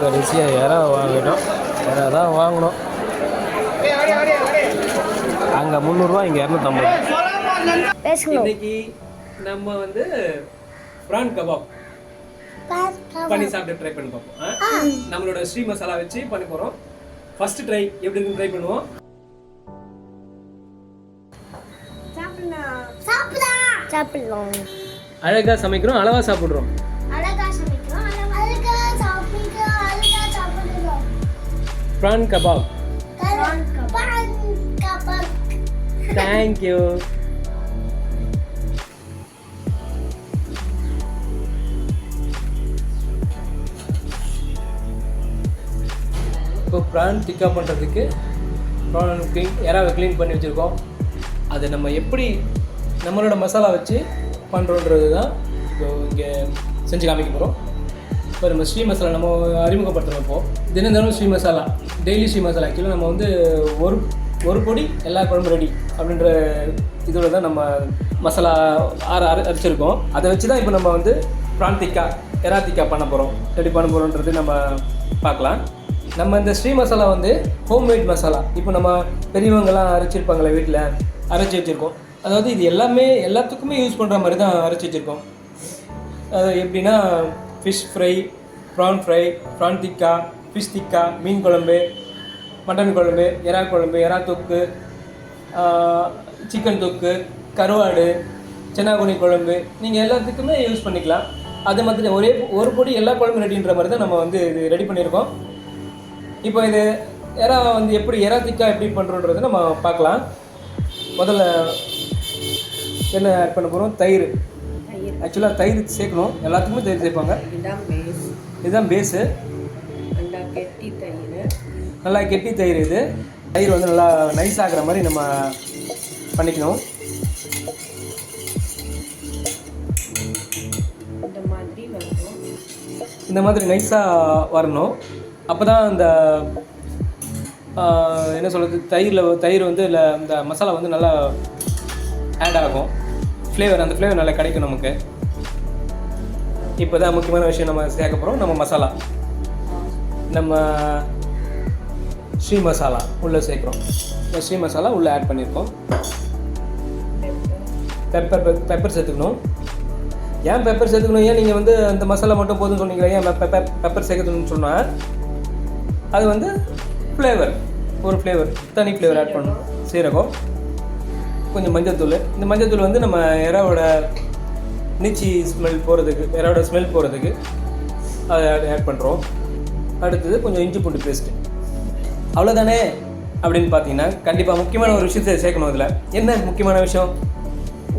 கடைசியாக இறா வாங்கிட்டோம் இறா தான் வாங்கினோம். அங்கே முந்நூறுரூவா இங்கே இரநூத்தம்பது. இன்னைக்கு நம்ம வந்து ப்ரான் கபாப். பண்ணி சாப்பிட்டு ட்ரை பண்ணி பார்ப்போம்? நம்மளோட ஸ்ரீ மசாலா வச்சு பண்ணி போகிறோம் ஃபர்ஸ்ட் ட்ரை எப்படி இருக்குன்னு ட்ரை பண்ணுவோம். சாப்பிடலாம். அழகாக சமைக்கிறோம் அளவாக சாப்பிட்றோம். ப்ரான் கபாப் தேங்க்யூ இப்போ ப்ரான் டிக்கா பண்ணுறதுக்கு ப்ரான் க்ளீன் எறாவை க்ளீன் பண்ணி வச்சுருக்கோம். அதை நம்ம எப்படி நம்மளோட மசாலா வச்சு பண்ணுறோன்றது தான் இப்போ இங்கே செஞ்சு காமிக்க போகிறோம் இப்போ நம்ம ஸ்ரீ மசாலா நம்ம அறிமுகப்படுத்துகிறப்போ தினம் தினம் ஸ்ரீ மசாலா டெய்லி ஸ்ரீ மசாலா ஆக்சுவலாக நம்ம வந்து ஒரு ஒரு பொடி எல்லா குழம்பு ரெடி அப்படின்ற இதோட தான் நம்ம மசாலா ஆற அரை அரைச்சிருக்கோம். அதை வச்சு தான் இப்போ நம்ம வந்து பிராந்திக்கா எராத்திக்கா பண்ண போகிறோம் ரெடி பண்ண போகிறோன்றது நம்ம பார்க்கலாம். நம்ம இந்த ஸ்ரீ மசாலா வந்து ஹோம்மேட் மசாலா. இப்போ நம்ம பெரியவங்கெல்லாம் அரைச்சிருப்பாங்களே வீட்டில் அரைச்சி வச்சுருக்கோம். அதாவது இது எல்லாமே எல்லாத்துக்குமே யூஸ் பண்ணுற மாதிரி தான் அரைச்சி வச்சுருக்கோம். அது எப்படின்னா fish fry prawn fry prawn tikka fish tikka மீன் குழம்பு மட்டன் குழம்பு எறா குழம்பு எறா தொக்கு சிக்கன் தொக்கு கருவாடு சென்னாகுனி குழம்பு நீங்கள் எல்லாத்துக்குமே யூஸ் பண்ணிக்கலாம். அது மாதிரி ஒரே ஒரு பொடி எல்லா குழம்பு ரெடின்ற மாதிரி தான் நம்ம வந்து இது ரெடி பண்ணியிருக்கோம். இப்போ இது எறா வந்து எப்படி எறா திக்கா எப்படி பண்ணுறோன்றதை நம்ம பார்க்கலாம். முதல்ல என்ன ஆட் பண்ண போகிறோம் தயிர். ஆக்சுவலாக தயிர் சேர்க்கணும். எல்லாத்துக்குமே தயிர் சேர்ப்பாங்க. இதுதான் பேஸ் இதுதான் பேஸு அண்டா கெட்டி தயிர். நல்லா கெட்டி தயிர் இது. தயிர் வந்து நல்லா நைஸ் ஆகுற மாதிரி நம்ம பண்ணிக்கணும். இந்த மாதிரி இந்த மாதிரி நைஸாக வரணும். அப்போ தான் அந்த என்ன சொல்கிறது தயிரில் தயிர் வந்து இல்லை இந்த மசாலா வந்து நல்லா ஆட் ஆகும். ஃப்ளேவர் அந்த ஃப்ளேவர் நல்லா கிடைக்கும் நமக்கு. இப்போ தான் முக்கியமான விஷயம் நம்ம சேர்க்க போகிறோம் நம்ம மசாலா. நம்ம ஸ்ரீ மசாலா உள்ளே சேர்க்குறோம். இந்த ஸ்ரீ மசாலா உள்ளே ஆட் பண்ணியிருக்கோம் பெப்பர் பெப்பர் சேர்த்துக்கணும். ஏன் பெப்பர் சேர்த்துக்கணும்? ஏன் நீங்கள் வந்து அந்த மசாலா மட்டும் போதும்னு சொன்னீங்களே? ஏன் பெப்பர் பெப்பர் சேர்க்கணும்னு சொன்னால் அது வந்து ஃப்ளேவர் ஒரு ஃப்ளேவர் தனி ஃப்ளேவர் ஆட் பண்ணணும். சீரகம். கொஞ்சம் மஞ்சள்தூள் இந்த மஞ்சள்தூள் வந்து நம்ம இறாவோட நீச்சி ஸ்மெல் போகிறதுக்கு இறாவோட ஸ்மெல் போகிறதுக்கு அதை ஆட் பண்ணுறோம் அடுத்தது கொஞ்சம் இஞ்சி பூண்டு பேஸ்ட்டு அவ்வளோதானே அப்படின்னு பார்த்தீங்கன்னா கண்டிப்பாக முக்கியமான ஒரு விஷயத்தை சேர்க்கணும் இதில். என்ன முக்கியமான விஷயம்?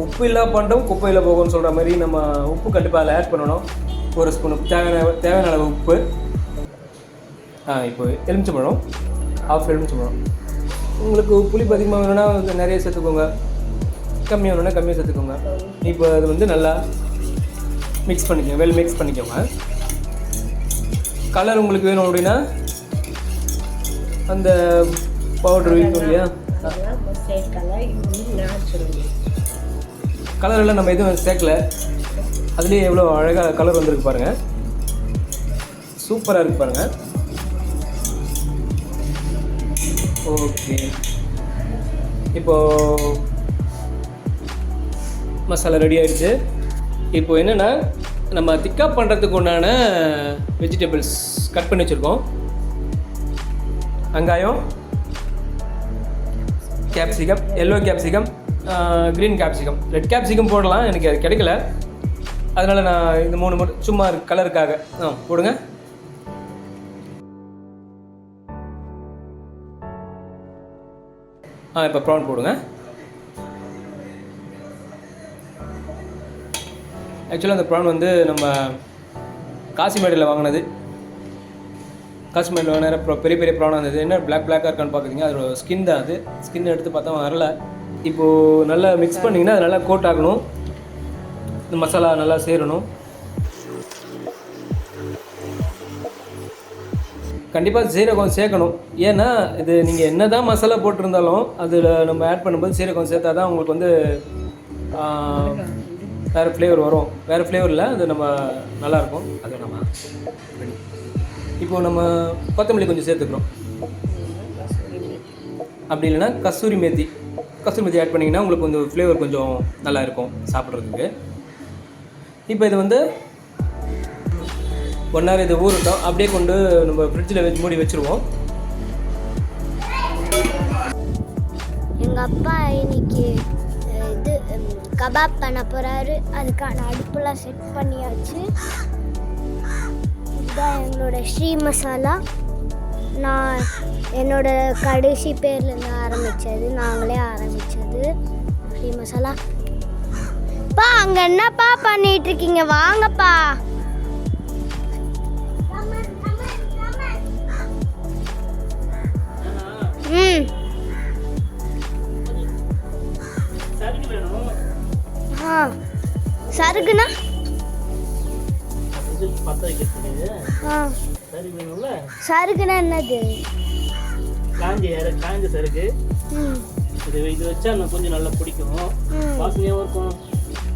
உப்பு இல்லா பண்டம் குப்பையில் போகும்னு சொல்கிற மாதிரி நம்ம உப்பு கண்டிப்பாக அதில் ஆட் பண்ணணும். ஒரு ஸ்பூன் தேவையான தேவையான அளவு உப்பு. ஆ இப்போ எலுமிச்சம்பழம் ஆஃப் எலுமிச்சம்பழம் உங்களுக்கு புளிப்பு அதிகமாக வேணும்னா நிறைய சேர்த்துக்கோங்க. கம்மியாக வேணும்னா கம்மியாக சேர்த்துக்கோங்க. இப்போ அது வந்து நல்லா மிக்ஸ் பண்ணிக்கோங்க. வெல் மிக்ஸ் பண்ணிக்கோங்க. கலர் உங்களுக்கு வேணும் அப்படின்னா அந்த பவுடர் வீட்டும் இல்லையா? கலரெல்லாம் நம்ம கலர் எல்லாம் நம்ம எதுவும் சேர்க்கல. அதுலேயே எவ்வளோ அழகாக கலர் வந்திருக்கு பாருங்கள் சூப்பராக இருக்கு பாருங்கள் ஓகே இப்போது மசாலா ரெடி ஆகிடுச்சு இப்போ என்னென்னா நம்ம திக்கா பண்ணுறதுக்கு உண்டான வெஜிடபிள்ஸ் கட் பண்ணி வச்சுருக்கோம். வெங்காயம் capsicum yellow capsicum green capsicum red capsicum போடலாம் எனக்கு அது கிடைக்கல. அதனால் நான் இந்த மூணு மட்டும் சும்மா கலருக்காக ஆ போடுங்க. ஆ இப்போ ப்ரான் போடுங்க. ஆக்சுவலாக அந்த ப்ரான் வந்து நம்ம காசிமேடில் வாங்கினது. காசிமேடில் வாங்கின அப்புறம் பெரிய பெரிய ப்ரான் இருந்தது. என்ன பிளாக் பிளாக்காக இருக்கான்னு பார்க்குறீங்க அதோட ஸ்கின் தான் அது. ஸ்கின் எடுத்து பார்த்தா வரல. இப்போது நல்லா மிக்ஸ் பண்ணிங்கன்னா அது நல்லா கோட் ஆகணும். இந்த மசாலா நல்லா சேரணும். கண்டிப்பாக சீரகம் சேர்க்கணும். ஏன்னா இது நீங்கள் என்ன தான் மசாலா போட்டிருந்தாலும் அதில் நம்ம ஆட் பண்ணும்போது சீரகம் சேர்த்தா தான் உங்களுக்கு வந்து வேறு ஃப்ளேவர் வரும். வேறு ஃப்ளேவரில் அது நம்ம நல்லாயிருக்கும் அது நம்ம ready. இப்போ நம்ம கொத்தமல்லி கொஞ்சம் சேர்த்துக்கிறோம். அப்படி இல்லைன்னா கஸ்தூரி மேத்தி. கஸ்தூரி மேத்தி ஆட் பண்ணிங்கன்னா உங்களுக்கு கொஞ்சம் ஃப்ளேவர் கொஞ்சம் நல்லா இருக்கும் சாப்பிட்றதுக்கு. இப்போ இது வந்து ஒன் ஹவர் இது ஊறட்டும். அப்படியே கொண்டு நம்ம ஃப்ரிட்ஜில் வச்சு மூடி வச்சுருவோம். எங்கள் அப்பா இன்னைக்கு கபாப் பண்ண போகிறாரு அதுக்கான அடுப்புலாம் செட் பண்ணியாச்சு. இதுதான் எங்களோட ஸ்ரீ மசாலா. நான் என்னோட கடைசி பேர்லேருந்து ஆரம்பித்தது நாங்களே ஆரம்பித்தது ஸ்ரீ மசாலா. பா அங்கே என்னப்பா பண்ணிட்டு இருக்கீங்க? வாங்கப்பா. ம். ஆ சருகுண்ணா பற்ற வைக்கிறதுக்கு ஆ சரி வேணும்ல சருகுனா என்னது? காஞ்ச காஞ்ச சருக்கு. ம். இது இது வச்சா இன்னும் கொஞ்சம் நல்லா பிடிக்கும். வாசனையாகவும் இருக்கும்.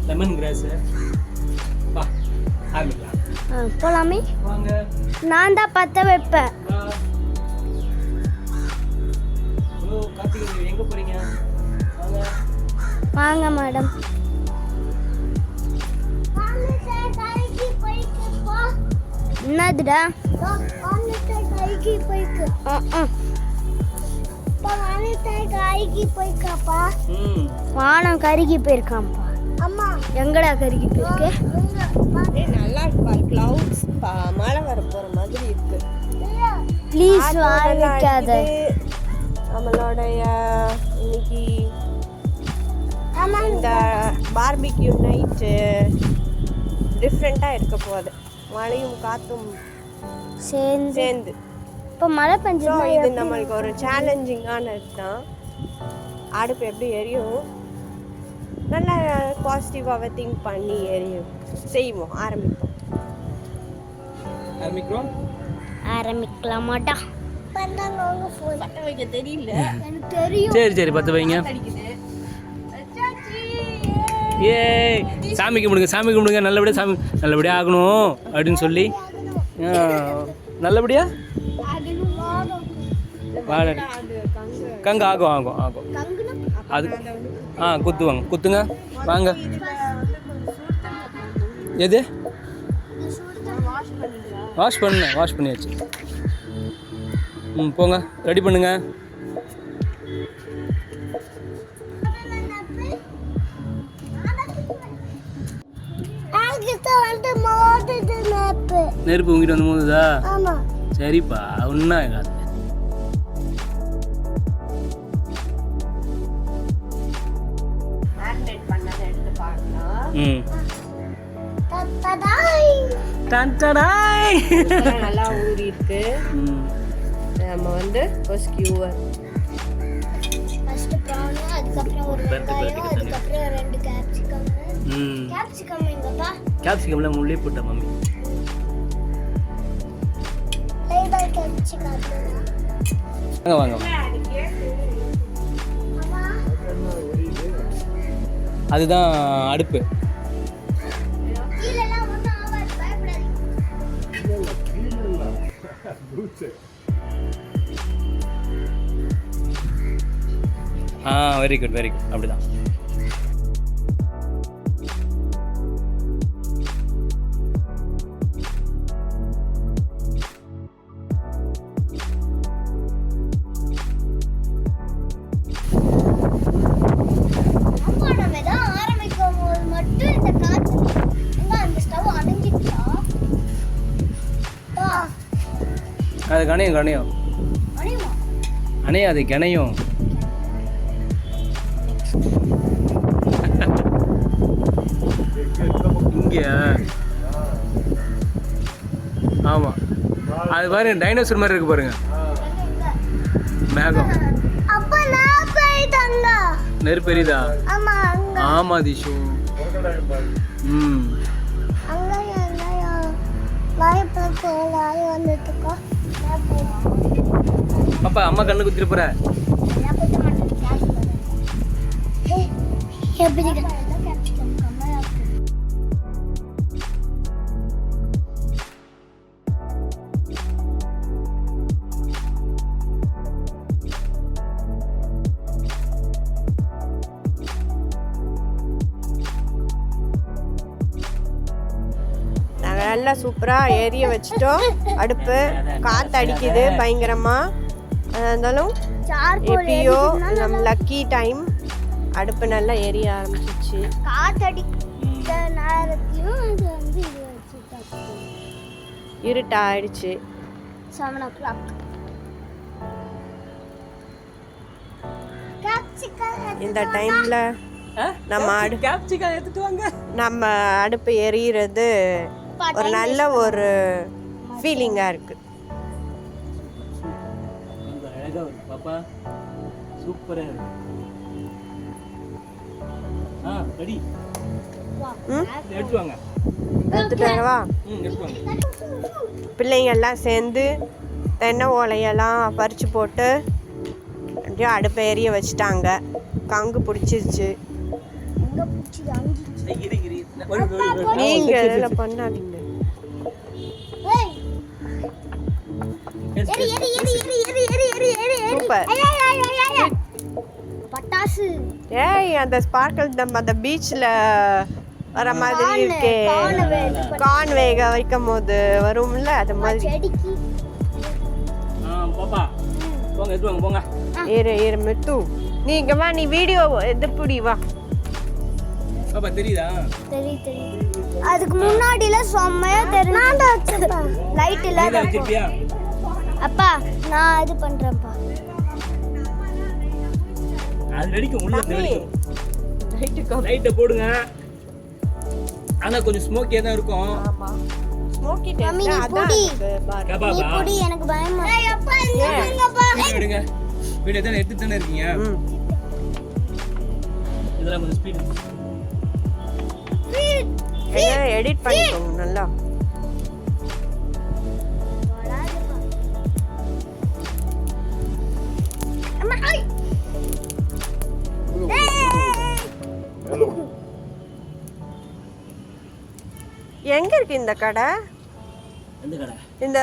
லெமன் கிராஸு வா ஆரம்பிக்கலாம். வாங்க. நான் தான் பற்ற வைப்பேன். வாங்க மேடம். என்னதுடா? ம். வானம் கருகி போயிருக்கான்ப்பா அம்மா. எங்கடா கருகி போயிருக்கு? நல்லா இருக்குப்பா கிளவுட்ஸ் மழை வர போற மாதிரி இருக்கு. ப்ளீஸ் வாங்கிக்காத. நம்மளுடைய இன்னைக்கு இந்த பார்பிக்யூ நைட்டு டிஃப்ரெண்ட்டாக இருக்க போகுது. மழையும் காற்றும் சேர்ந்து. சேர்ந்து. இப்போ மழை ஸோ பெஞ்சதுன்னா இது நம்மளுக்கு ஒரு சேலஞ்சிங்கானது தான். அடுப்பு எப்படி எரியும்? நல்லா பாசிட்டிவாகவே திங்க் பண்ணி எரியும். செய்வோம் ஆரம்பிப்போம். ஆரம்பிக்கிறோம். ஆரம்பிக்கலாமாட்டா தெரியல. எனக்கு தெரியும். சரி சரி பத்து வைங்க. ஏய் சாமி கும்பிடுங்க சாமி கும்பிடுங்க. நல்லபடியாக சாமி நல்லபடியாக ஆகணும் அப்படின்னு சொல்லி. நல்லபடியாக நல்லபடியா? வாழ கங்க ஆகும் ஆகும் ஆகும். அது ஆ குத்துவாங்க. குத்துங்க. வாங்க. எது? வாஷ் பண்ண வாஷ் பண்ணியாச்சு. ம் போங்க. ரெடி பண்ணுங்க நெருப்பு உங்கிட்டு வந்து மோதுதா? ஆமா. சரிப்பா எடுத்து பார்க்கலாம். ம். நல்லா ஊறி இருக்கு. ம். நம்ம வந்து ஒரு ஸ்கியூவர் ஃபர்ஸ்ட் ப்ரான் அதுக்கப்புறம் ஒரு பெரட்டு வெங்காயம் அதுக்கப்புறம் ரெண்டு கேப்சிகம் ம். கேப்சிகம் எங்கப்பா? கேப்சிகம்லாம் உள்ளே போட்ட மம்மி. வாங்க வாங்க. அதுதான் அடுப்பு. ஆ வெரி குட் வெரி குட் அப்படிதான். அது கணையும். கணையும்? அணையுமா அணையாது கணையும். இங்கே ஆமாம் அது பாருங்க டைனோசர் மாதிரி இருக்கு பாருங்க. மேகம். நெருப்பெரிதா ஆமா திஷு. ம். பாப்பா அம்மா கண்ணு குத்திட்டு போற. எப்படி நல்லா சூப்பராக எரிய வச்சிட்டோம். அடுப்பு காற்று அடிக்குது பயங்கரமாக இருந்தாலும் எப்படியோ நம்ம லக்கி டைம் அடுப்பு நல்லா எரிய ஆரம்பிச்சிச்சு வச்சு இருட்டாயிடுச்சு செவன் ஓ கிளாக் இந்த டைமில் நம்ம நம்ம அடுப்பு எரியிறது ஒரு நல்ல ஒரு ஃபீலிங்காக இருக்குது அழகாக இருக்கு. பாப்பா பிள்ளைங்கள்லாம் சேர்ந்து தென்னை ஓலையெல்லாம் பறித்து போட்டு அப்படியே அடுப்பை எரிய வச்சுட்டாங்க. கங்கு பிடிச்சிருச்சு. நீங்கள் இதில் பண்ணாதீங்க சூப்பர். பட்டாசு. ஏய் அந்த ஸ்பார்க்கல் நம்ம அந்த பீச்சில் வர மாதிரி இருக்கே. கார்ன் வேக வைக்கும் போது வரும்ல அது மாதிரி. இரு இரு மித்து. நீ இங்க வா நீ வீடியோ இது பிடி வா. பாப்பா தெரியுதா? தெரியும் தெரியும் அதுக்கு முன்னாடில செம்மையா தெரியும் லைட் இல்லாத அப்பா நான் இது பண்றேன்ப்பா. அது வெடிக்கும் உள்ள வெடிக்கும். லைட்டை போடுங்க. ஆனா கொஞ்சம் ஸ்மோக்கியா தான் இருக்கும். ஆமா. ஸ்மோக்கி டேஸ்ட் நீ அதான் கபாபா. புடி எனக்கு பயமா அப்பா வீடியோ எடுங்க. வீடியோ தானே எடுத்து தானே இருக்கீங்க? இதெல்லாம் கொஞ்சம் ஸ்பீடு என்ன எடிட் பண்ணிக்கோங்க நல்லா. எங்க இருக்கு இந்த கடை? எந்த கடை? இந்த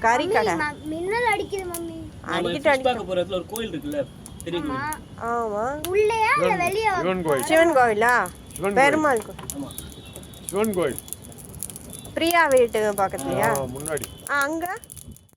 கறி கடை. மின்னல் அடிக்குது மம்மி. அடிக்கிட்டு பார்க்க போற இடத்துல ஒரு கோயில் இருக்குல்ல கோயில் ஆமா. உள்ளேயா இல்ல வெளியே சிவன் கோயில். சிவன் கோவிலா சிவன் பெருமாள் ஆமா. சிவன் கோயில். பிரியா வீட்டு பக்கத்துலயா? முன்னாடி. ஆ, அங்க?